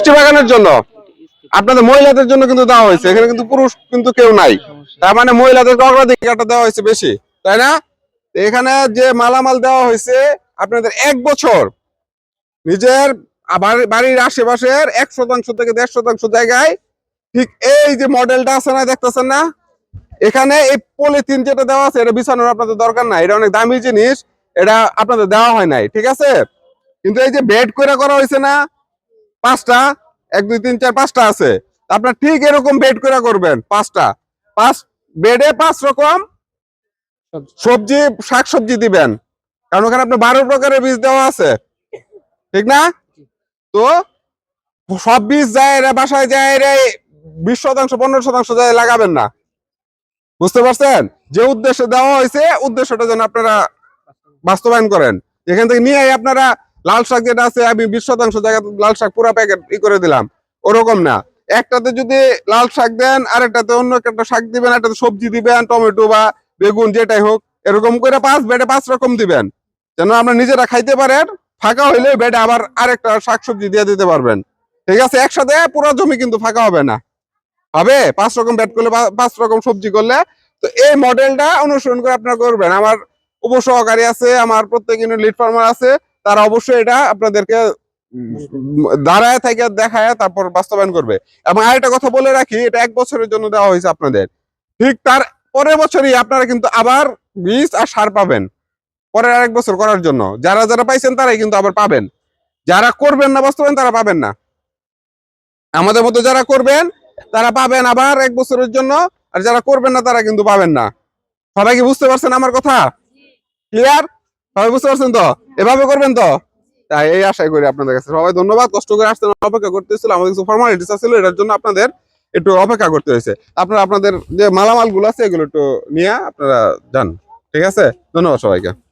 মিষ্টি বাগানের জন্য। আপনাদের মহিলাদের জন্য কিন্তু দেওয়া হয়েছে। এখানে কিন্তু পুরুষ কিন্তু কেউ নাই। তার মানে মহিলাদেরকে অগ্রাধিকারটা দেওয়া হয়েছে বেশি। তাই না? এখানে যে মালামাল দেওয়া হয়েছে, আপনাদের এক বছর নিজের বাড়ির আশেপাশের এক শতাংশ থেকে দেড় শতাংশ জায়গায় ঠিক এই যে মডেলটা আছে না, দেখতেছেন না? এখানে এই পলিথিন যেটা দেওয়া আছে, এটা বিছানোর আপনাদের দরকার নাই। এটা অনেক দামি জিনিস। এটা আপনাদের দেওয়া হয় নাই। ঠিক আছে? কিন্তু এই যে বেড করে করা হয়েছে না পাঁচটা এক দুই তিন চার পাঁচটা আছে। আপনার ঠিক এরকম বেড করে করবেন পাঁচটা। পাঁচ বেডে পাঁচ রকম সবজি। শাক সবজি দিবেন। কারণ ওখানে আপনার বারো প্রকারের বীজ দেওয়া আছে। ঠিক না? তো সব বীজ যায় এরা বাসায় যায় এরা বিশ শতাংশ পনেরো শতাংশ যায় লাগাবেন না। বুঝতে পারছেন? যে উদ্দেশ্যে দেওয়া হয়েছে উদ্দেশ্যটা যেন আপনারা বাস্তবায়ন করেন। এখান থেকে নিয়ে আপনারা লাল শাক যেটা আছে, আমি বিশ শতাংশ জায়গা লাল শাক পুরা প্যাকেট ই করে দিলাম। ওরকম না। একটাতে যদি লাল শাক দেন আর একটাতে অন্য একটা শাক দিবেন, একটাতে সবজি দিবেন, টমেটো বা বেগুন, যেটাই হোক, এরকম করে পাঁচ বেডে পাঁচ রকম দিবেন। যেন আমরা নিজেরা খাইতে পারেন, ফাঁকা হইলে বেডে আবার আরেকটা শাক সবজি দিয়ে দিতে পারবেন। ঠিক আছে? একসাথে পুরো জমি কিন্তু ফাঁকা হবে না। হবে? পাঁচ রকম বেড করলে পাঁচ রকম সবজি করলে। তো এই মডেলটা অনুসরণ করে আপনারা করবেন। আমার উপসহকারী আছে, আমার প্রত্যেক লিড ফার্মার আছে। তারা অবশ্যই এটা আপনাদেরকে দাঁড়ায় থেকে দেখায় তারপর বাস্তবায়ন করবে। এবং আরেকটা কথা বলে রাখি এটা এক বছরের জন্য দেওয়া হয়েছে আপনাদের। ঠিক তার পরের বছরই আপনারা কিন্তু আবার বীজ আর সার পাবেন। পরের আরেক বছর করার জন্য। যারা যারা পাইছেন তারাই কিন্তু আবার পাবেন। যারা করবেন না বাস্তবায়ন তারা পাবেন না। আমাদের মতো যারা করবেন তারা পাবেন আবার এক বছরের জন্য। আর যারা করবেন না তারা কিন্তু পাবেন না। সবাই কি বুঝতে পারছেন আমার কথা? ক্লিয়ার সবাই বুঝতে পারছেন তো? এভাবে করবেন তো? তাই এই আশাই করি আপনাদের কাছে। সবাই ধন্যবাদ, কষ্ট করে আসতে অপেক্ষা করতে হয়েছিল আমাদের কিছু ফর্মালিটিস ছিল, এটার জন্য আপনাদের একটু অপেক্ষা করতে হয়েছে। আপনারা, আপনাদের যে মালামালগুলো আছে, এগুলো একটু নিয়ে আপনারা যান। ঠিক আছে? ধন্যবাদ সবাইকে।